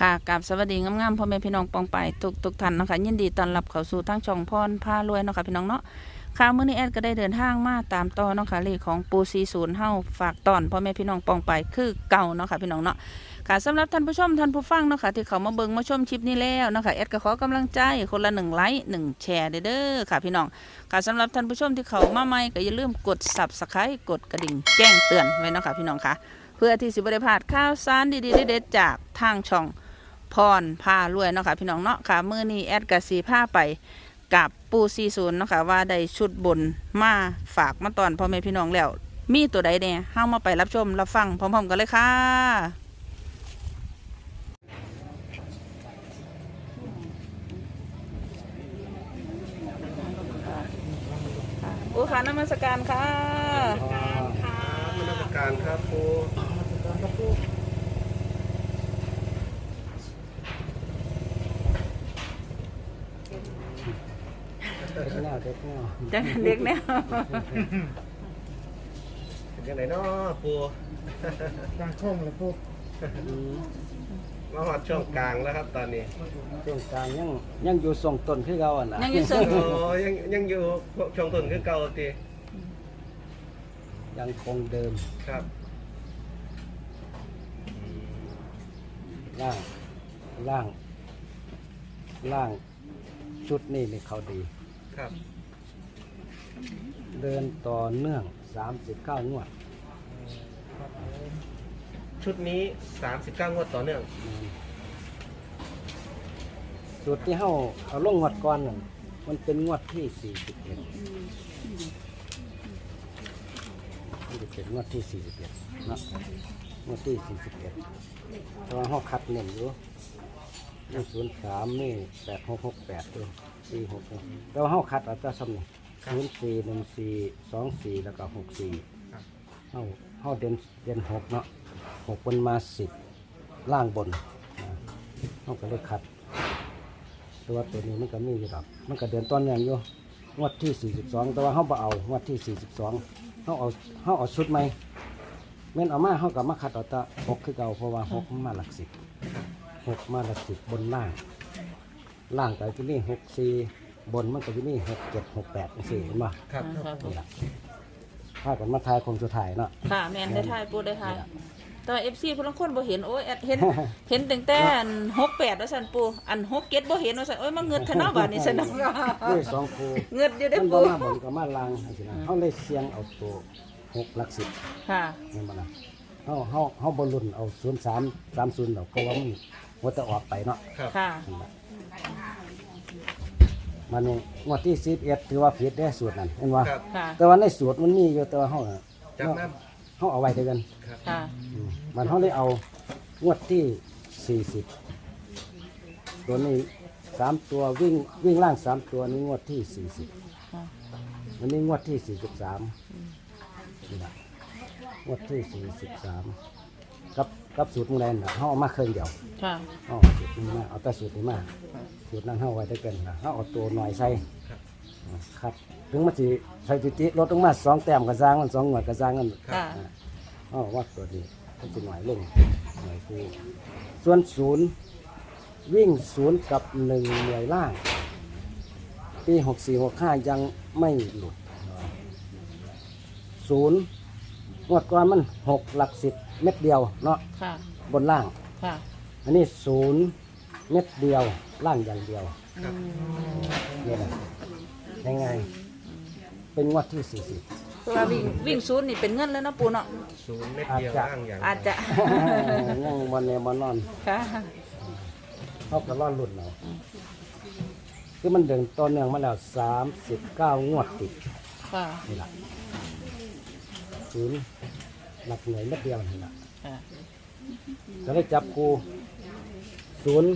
ค่ะกับสวัสดีงามๆพ่อแม่พี่น้องปองไปทุกทุกท่านเนาะคะยินดีต้อนรับเข้าสู่ทั้งช่องพรพารวยเนาะค่ะพี่น้องเนาะค่ะมื้อนี้แอดก็ได้เดินทางมาตามต่อเนาะค่ะเลขของปู40เฮาฝากตอนพ่อแม่พี่น้องปองไปคือเก่าเนาะค่ะพี่น้องเนาะค่ะสำหรับท่านผู้ชมท่านผู้ฟังเนาะค่ะที่เขามาเบิ่งมาชมคลิปนี้แล้วเนาะค่ะแอดก็ขอกำลังใจคนละ1ไลค์1แชร์เด้อค่ะพี่น้องค่ะสำหรับท่านผู้ชมที่เขามาใหม่ก็อย่าลืมกด Subscribe กดกระดิ่งแจ้งเตือนไว้เนาะค่ะพี่น้องค่ะ พื่อที่สิบ่ได้พลาดข่าวสารดีๆเด็ดๆจากทางช่องพรพารวยเนาะค่ะพี่น้องเนาะค่ะมือนี้แอดกะสีผ้าไปกับปูซีศูนย์เนาะค่ะว่าได้ชุดบนมาฝากมาตอนพ่อแม่พี่น้องแล้ว มีตัวใดเนี่ยเฮามาไปรับชมรับฟังพร้อมๆกันเลยค่ะโอ้ค่ะนมัสการค่ะมาสการค่ะนมัสการครับครู เด็กแนวเด็กแนวจังเด็กแนวเป็นยังไงเนาะครูกลางช่องเลยพวกมาหอดช่วงกลางแล้วครับตอนนี้ช่วงกลางยังยังอยู่ทรงต้นคือเราอะนะยังอยู่ทรงโอ้ยังยังอยู่ช่วงต้นคือเก่าตียังคงเดิมครับล่างล่างล่างชุดนี้นี่เขาดีครับ เดินต่อเนื่อง 39 งวดชุดนี้ 39 งวดต่อเนื่องอืมสุดที่เฮาเอาลงงวดก่อนนั่นมันเป็นงวดที่ 41มันจะเป็นงวดที่ 41เนาะงวดที่ 41แต่ว่าเฮาคัดเน้นอยู่นี่ศูนย์สามนี่แปดหกหกแปดด้วยสี่หกหกแล้วเฮาคัดเอาแต่ซ้ำนี่ ศูนย์สี่หนึ่งสี่สองสี่แล้วก็หกสี่ครับเฮาเฮาเด่นเด่นหกเนาะหกบนมาสิบล่างบนนะเฮาก็เลยคัดตัวตัวนี้มันก็มีอยู่ดอกมันก็เดินต้นอย่างอยู่งวดที่สี่สิบสองแต่ว่าเฮาบ่เอางวดที่สี่สิบสองเฮาเอาเฮาเอาชุดใหม่แม่นเอามาเฮาก็มาคัดเอาแต่หกคือเก่าเพราะว่าหกมันมาหลักสิบหกมาละสิบบนล่าง ล่างก็จะมีหกสี่ บนมันก็จะมีหกเจ็ดหกแปดสี่เห็นป่ะครับนี่แหละถ้ากันมาทายคงสุดท้ายเนาะ ค่ะแมนได้ทายปูได้ทายแต่เอฟซีผู้ลางคนบ่เห็นโอ้ยแอดเห็น เห็นตั้งแต่อันหกแปดว่าสันปูอันหกเก็ดบ่เห็นว่าสันโอ้ยมาเงิดทะเนาะบาดนี้สันเนาะด้วยสองครูเงิดอยู่ได้มันปูบ่มาบนก็มาล่างสินะเขาเลยเสียงเอาตัวหกหลักสิบค่ะนี่นบ่ล่ะเขาเขาเขาบอลลุนเอาศูนย์สามสามศูนย์เพราะว่ามันว่าจะออกไปเนาะ ครับ ค่ะ นั่นล่ะ มันนี่งวดที่สิบเอ็ดถือว่าผิดได้สูตรนั่นเห็นว่าครับค่ะ แต่ว่าในสูตรมันมีอยู่แต่ว่าเขาน่ะจากนั้นเขาเอาไว้เดียวกันครับค่ะ อืมมันเขาเลยเอางวดที่สี่สิบตัวนี้สามตัววิ่งวิ่งล่างสามตัวนี้งวดที่สี่สิบค่ะ อันนี้งวดที่สี่สิบสามนี่ละงวดที่สี่สิบสามกับ กับสูตรมึงแลนน่ะเขาเอามาเครื่องเดียวค่ะเขาเอาสูตรนี้มาเอาแต่สูตรนี้มาสูตรนั้นเขาเอาไว้ได้เกินนะเขาเอาตัวหน่อยใส่ครับถึงมันสิสถิติลดลงมาสองแต้มกระซังมันสองหน่วยกระซังกันค่ะ อ๋อวัดตัวนี้ก็จะหน่อยลงหน่อยคือส่วนศูนย์วิ่งศูนย์กับหนึ่งหน่วยล่าง ปีหกสี่หกห้ายังไม่หลุดศูนย์ งวดก่อนมันหกหลักสิบเม็ดเดียวเนาะค่ะ บนล่าง ค่ะ อันนี้ศูนย์เม็ดเดียวล่างอย่างเดียวครับนี่แหละยังไง เป็นงวดที่สี่สิบ เพราะว่าวิ่งวิ่งศูนย์นี่เป็นเงินแล้วเนาะปูเนาะ ศูนย์เม็ดเดียวอาจจะล่างอย่างอาจจะ ยังวันนี้มานอนค่ะ เขาก็ร่อนรุ่นเราคือมันเดินต่อเนื่องมาแล้วสามสิบเก้างวดติดค่ะ นี่แหละ ศูนย์หลักหน่วยเม็ดเดียวนี่แหละค่ะก็เลยจับกูศูนย์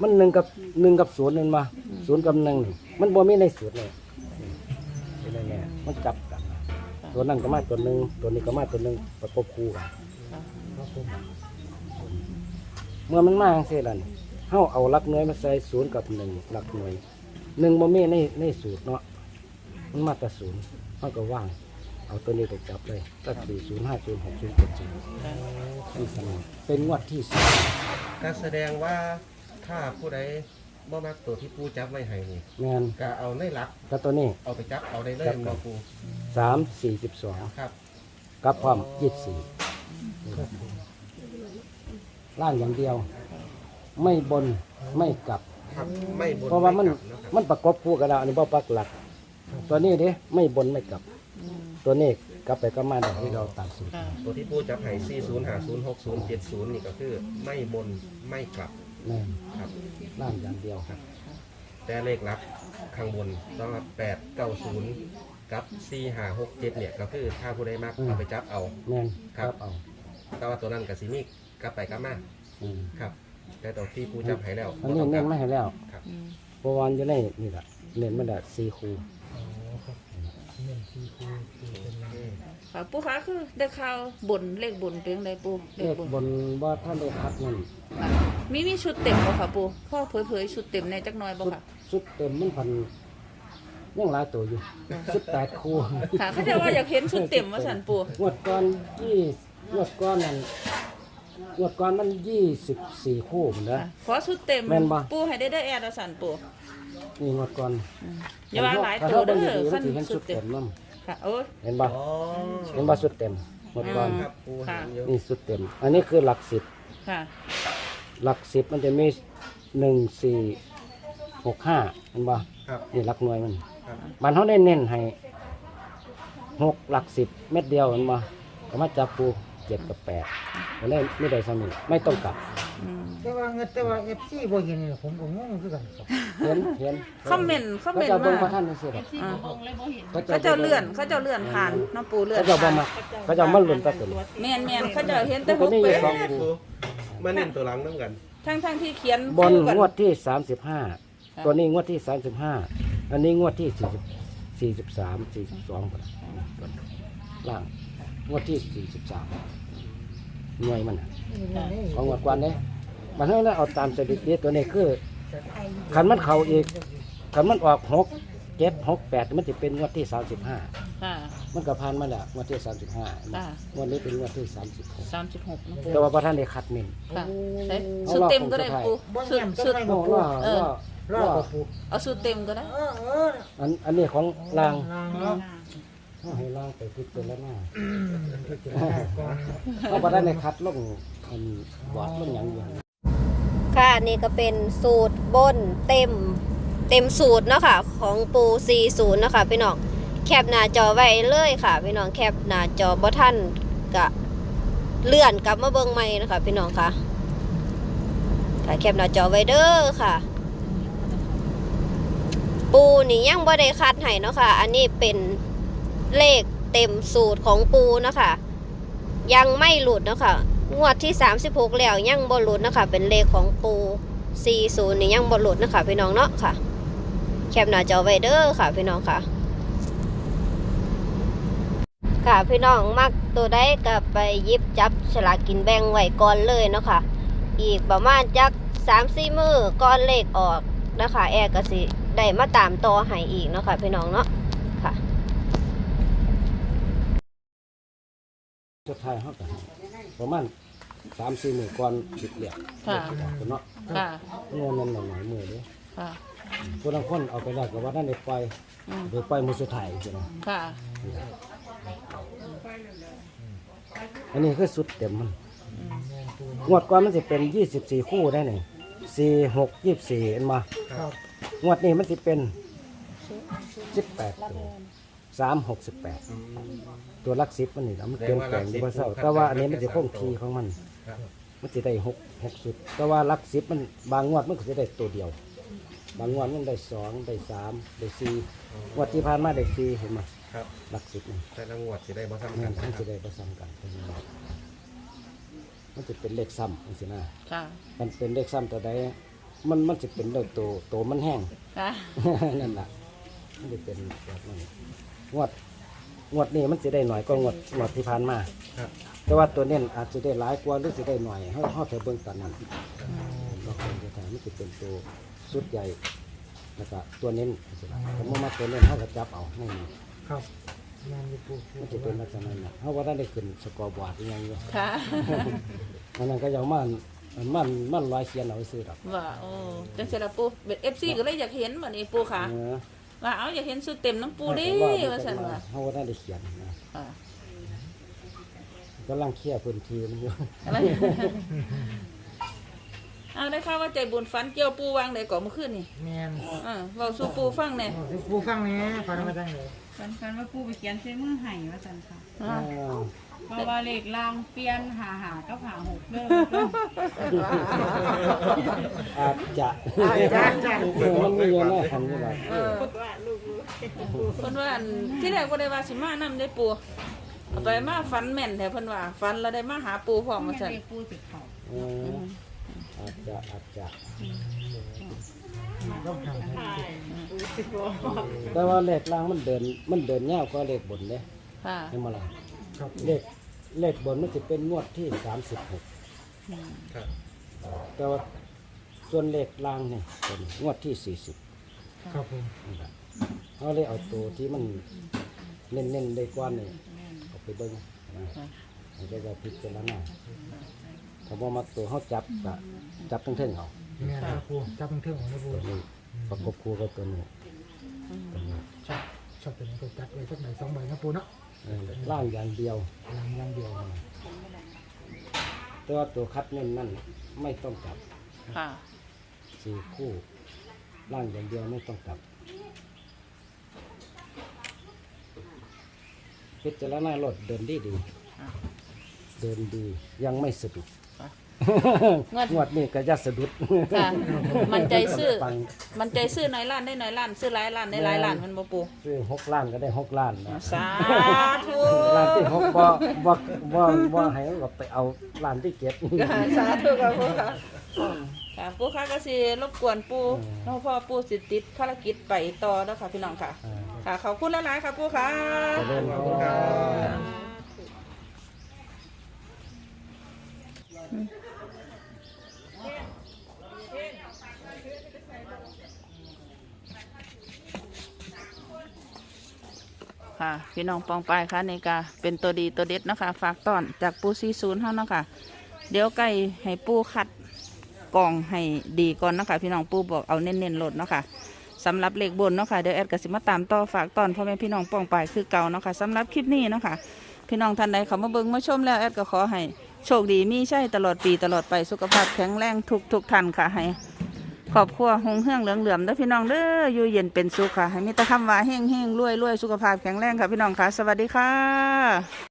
มันหนึ่งกับหนึ่งกับศูนย์นั่นมาศูนย์กับหนึ่งนี่มันบ่มีในศูนย์เลยนี่แน่ๆมันจับกันนะตัวนั้นก็มาตัวหนึ่งตัวนี้ก็มาตัวหนึ่งประกบคู่กันค่ะเมื่อมันมาจังซี่ล่ะนี่เฮาเอาหลักหน่วยมาใส่ศูนย์กับหนึ่งหลักหน่วยหนึ่งบ่มีในในสูตรเนาะมันมาแต่ศูนย์เฮาก็ว่าง เอาตัวนี้ไปจับเลยตั้งสี่ศูนย์ห้าศูนย์หกศูนย์เจ็ดศูนย์นี่สนุกเป็นงวดที่สามก็แสดงว่าถ้าผู้ใดบ่มักตัวที่ปูจับไว้ให้นี่งานก็เอาในหลัก ก็ตัวนี้เอาไปจับเอาได้เลยครับมาปูสามสี่สิบสองครับกับความยี่สิบสี่ล่างอย่างเดียว ไม่บนไม่กลับ ครับไม่บนเพราะว่ามันไกลับนะครับมันประกบคู่กันแล้วอันนี้บ่ปักหลัก ตัวนี้เด้ไม่บนไม่กลับ ตัวนี้กลับไปก็มาได้ที่เราตัดสูตรค่ะ ตัวที่ปูจับให้40 50 60 70นี่ก็คือไม่บนไม่กลับแน่นครับ ล่างอย่างเดียวแต่เลขลับข้างบนสำหรับ8 90กับ4 5 6 7เนี่ยก็คือถ้าผู้ใดมักเอาไปจับเอา แน่นครับเอาแต่ว่าตัวนั้นกับซีมีกลับไปกลับมาอืมครับ แต่ตัวที่ปูจับให้แล้วอันนี้เน้นไม่ให้แล้วครับเพราะวามันจะได้นี่แหละเน้นมันได้สี่คู ค่ะปูคะคือได้ข่าวบนเลขบนเป็นจั่งใดปูเลเลขขบนบนว่าท่านได้คัดนั่นค่ะมีมีชุดเต็มบ่ค่ะปูพ่อเผยๆชุดเต็มในจักหน่อยบ่ชุดค่ะชุดเต็มมันพันยังหลายตัวอยู่สิบแปดคูค่ะเขาจะว่าอยากเห็นชุดเต็มว่าสันปูงวดก่อนยี่งวดก่อนนั่นงวดก่อนมันยี่สิบสี่คู่เหมือนเด้อค่ะขอชุดเต็มแม่นบ่ ปูให้ได้ได้แอร์แล้วสันปู นี่งวดก่อนอย่าว่าหลายถ้ตัวเรเด้บิ่งอดีๆมัขั้นนสิเห็นชุชุดดเต็เต็มมนํค่ะโอ้ยเห็นบ่อ๋อเห็นบ่ชุดเต็มงวดก่อนครับปูค่ะเยอะนี่ชุดเต็ม อันนี้คือหลักสิบค่ะ หลักสิบมันจะมีหนึ่งสี่หกห้าเห็นบ่ครับนี่หลักหน่วยมัน ครับมันเขาได้เน้นให้หกหลักสิบเม็ดเดียวเห็นบ่ก็มาจับปู เจ็ดกับแปดก็ได้ไม่ได้สมิไม่ต้องกลับอืมแต่ว่าเงินแต่ว่าเอฟซีบ่เห็นนี่ผมก็งงคือกันครับเห็นเห็นคอมเมนต์คอมเขาเมนจะต์เบิ่งพมาระท่านนี่สิครับอ่าเขาเขาเจ้าเลื่อนเขาเจ้าเลื่อนผ่านน้องปูเลื่อนเขาจะบ่ผ่านมาเขาจะมาลุ้นแตะตุนแม่นแม่นเขาเจ้าเห็นแต่มันก็หุบมีไปอยู่สองปูมาเน้นตัวหลังน้ำกัน ทั้งทั้งที่เขียนบนคู่กังวดที่สามสิบห้าค่ะตัวนี้งวดที่สามสิบห้าอันนี้งวดที่สี่สิบสี่สิบสามสี่สิบสองล่าง งวดที่สี่สิบสามหน่วยมันน่ะของงวดกวนเนี่ยมันให้เราเอาตามสถิติตัวนี้คือขันมันเข่าอีกขันมันออกหกเจ็ดหกแปดมันจะเป็นงวดที่สามสิบห้าค่ะ มันก็ผ่านมาแล้วงวดที่สามสิบห้าค่ะงวดนี้เป็นงวดที่สามสิบหกสามสิบหกน้องปูแต่ว่าพระท่านได้คัดเน้นค่ะใช้ชุดเต็มก็ได้ปูบ่ชุดแม่นชุดก็โอ้ไม่ว่าเออ ว่ารอว่าดปูเอาชุดเต็มก็ได้ เออเอออันอันนี้ของลางนางเนาะ เขาให้ลางไปพิจารณาพิจารณาก่อนเขาพระท่านได้คัดลงอันบอดลงอย่างอย่างค่ะนี่ก็เป็นสูตรบนเต็มเต็มสูตรเนาะค่ะของปู40เนาะค่ะพี่น้องแคปหน้าจอไว้เลยค่ะพี่น้องแคปหน้าจอบ่ท่านกะเลื่อนกลับมาเบิ่งใหม่นะคะพี่น้องค่ะค่ะแคปหน้าจอไว้เด้อค่ะ ปูนี่ยังบ่ได้คัดให้เนาะค่ะ อันนี้เป็น เลขเต็มสูตรของปูนะค่ะยังไม่หลุดนะค่ะงวดที่ 36 แล้วยังบ่หลุดนะคะ เป็นเลขของปู 40 นี่ยังบ่หลุดนะคะ พี่น้องเนาะค่ะ แคปหน้าจอไว้เด้อค่ะ พี่น้องค่ะค่ะพี่น้องมักตัวได้ก็ไปยิบจับฉลากกินแบ่งไว้ก่อนเลยเนาะค่ะ อีกประมาณจัก3-4มือก่อนเลขออกนะคะ แอร์ก็สิได้มาตามต่อให้อีกเนาะค่ะพี่น้องเนาะ ค่ะสุดท้ายเขาก็ให้ประมาณสามสี่หมื่นก่อนสิบเหรียญค่ะเนาะค่ะเงินมันหน่อยๆมือเด้ค่ะผู้บางคนเอาไปแล้วก็ว่านั่นได้ปล่อยอืมไปปล่อยมือสุดท้ายใช่ไหมค่ะ อันนี้คือสุดเต็มมันงวดก่อนมันจะเป็นยี่สิบสี่คู่ได้หนึ่งสี่หกยี่สี่เห็นมาครับงวดนี้มันจะเป็นสิบแปดตัวสามหกสิบแปด ตัวลักสิบมันนี่นะมันเปลี่ยนแปลงอยู่บ่เศร้าแต่ว่าอันนี้มันจะคงทีของมัน ครับมันจะได้หกหกสุดแต่ว่าลักสิบมันบางงวดมันก็จะได้ตัวเดียว บางงวดมันได้สองได้สามได้สี่งวดที่ผ่านมาได้สี่เห็นไหมครับลักสิบนี่แต่ละงวดสิได้บ่ซ้ำมักันนนะมันครัจะบได้ประสานกันเป็นยังไงมันจะเป็นเลขซ้ำมันสินะค่ะมันเป็นเลขซ้ำตัวใดมันมันจะเป็นเลขตัวตัวมันแห้ง ค่ะ นั่นแหละมันจะเป็นแบบนั้นงวด งวดนี้มันจะได้หน่อยก็งวดงวดที่ผ่านมาครับ แต่ว่าตัวเน้นอาจจะได้หลายกว่าหรือจะได้หน่อยเขาเขาแต่เบิ่งตอนนั้นเราคงจะทำมันจะเป็นตัวสุดใหญ่แล้วก็ตัวเน้นสิล่ะสมมติว่าตัวเน้นเขาก็จับเอาไม่มีครับงานอยู่ปูปูมันจะเป็นลักษณะนั้นเขาว่าได้ได้ขึ้นสกอร์บอร์ดอหยังอยู่ค่ะอันนั้นก็อยังมันมันมันลอยเขียนเอาไว้ซื้อดอกว่าโอ้จังซี่ล่ะปูเป็น FC ก็เลยอยากเห็นบัดนี้ปูค่ะ เออ ว่าเอาอยากเห็นสุดเต็มน้ำปูเดิแต่ว่าซั่นว่าเขาว่าได้ได้เขียนนะอ่าก็ลังเคลียร์พื้นที่มันอยู่อะไรเอาได้ข่าวว่าใจบุญฝันเกี่ยวปูวางได้ก่อนเมื่อคืนนี่แม่นอ่าเว้าสู่ปูฟังแหน่เอาสิปูฟังแหน่ฟังมาจังเลยฝันฝันว่าปู่ไปเขียนใส่มือไห้ว่าสันค่ะอ่าอ้าว เพราะว่าเลขล่างเปลี่ยนหาหาก็หาหกเด้ออาจจะจ้าจ้าเออมันมีอยู่ในหันนี่แหละเออเพิ่นว่าอันที่แรกบ่ได้ว่าสิมานํได้ปูเอาไปมาฝันแม่นแท้เพิ่นว่าฝันแล้วได้มาหาปูพร้อมว่าซั่นเลขปู่สิเขาเอออาจจะอาจจะต้องทำให้แต่ว่าเลขล่างมันเดินมันเดินยาวกว่าเลขบนเด้ค่ะ เห็นบ่ล่ะ ครับเลขเลขบนมันจะเป็นงวดที่สามสิบหกครับแต่ว่าส่วนเลขล่างนี่เป็นงวดที่สี่สิบครับผมเขาเลยเอาตัวที่มันเน้นๆได้กว่านี่เอาไปเบิ้งนะมันก็จะพิจารณาถ้าว่ามาตัวเขาจับก็จับทั้งเท่งเอาแม่นครับปูจับเป็นเครื่องของนะปูตัวนี้ประกบคู่กับตัวนี้ตัวนี้ชอบ ชอบตัวนี้ก็จัดไว้สักใบสองใบนะปูเนาะเออล่างอย่างเดียวลำอย่างเดียวแต่ว่าตัวคัดเน้นนั่นไม่ต้องจับค่ะ สี่คู่ล่างอย่างเดียวไม่ต้องจับพิจารณารถเดินดีดีเดินดียังไม่สะดุด งวดงวดนี้ก็จะสะดุดค่ะมันใจซื้อ ปังมันใจซื้อน้อยล้านได้น้อยล้าน ซื้อหลายล้านได้หลายล้านมันบ่ปูซื้อหกล้านก็ได้หกล้านนะสาธุล้านที่หกบ่บ่บ่บ่ให้มันก็ไปเอาล้านที่เจ็ด ค่ะสาธุค่ะปูค่ะค่ะปูค่ะก็สิรบกวนปูเนาะเพอปูสิติดภารกิจไปต่อเด้อค่ะพี่น้องค่ะอ่าค่ะขอบคุณหลายๆค่ะปูค่ะเจริญพร ค่ะ พี่น้องปองปายค่ะในก็เป็นตัวดีตัวเด็ดเนาะคะฝากต้อนจากปูซีศูนย์เท่าเนาะค่ะ เดี๋ยวไก่ให้ปูคัดกล่องให้ดีก่อนเนาะคะพี่น้องปูบอกเอาเน้นๆโหลดเนาะค่ะสำหรับเลขบนเนาะค่ะเดี๋ยวแอดกสิมาตามต่อฝากตอนพ่อแม่พี่น้องปองปายคือเก่าเนาะค่ะสำหรับคลิปนี้เนาะค่ะพี่น้องท่านใดเขามาเบิ่งมาชมแล้วแอดก็ขอให้โชคดีมีใช่ตลอดปีตลอดไปสุขภาพแข็งแรงทุกทุกๆท่านค่ะให้ ครอบครัวหงเฮืองเหลืองเหลือมเด้อพี่น้องเด้ออยู่เย็นเป็นสุขค่ะ ให้มีแต่คำว่าเฮงเฮงรวยรวยสุขภาพแข็งแรงค่ะพี่น้องค่ะ สวัสดีค่ะ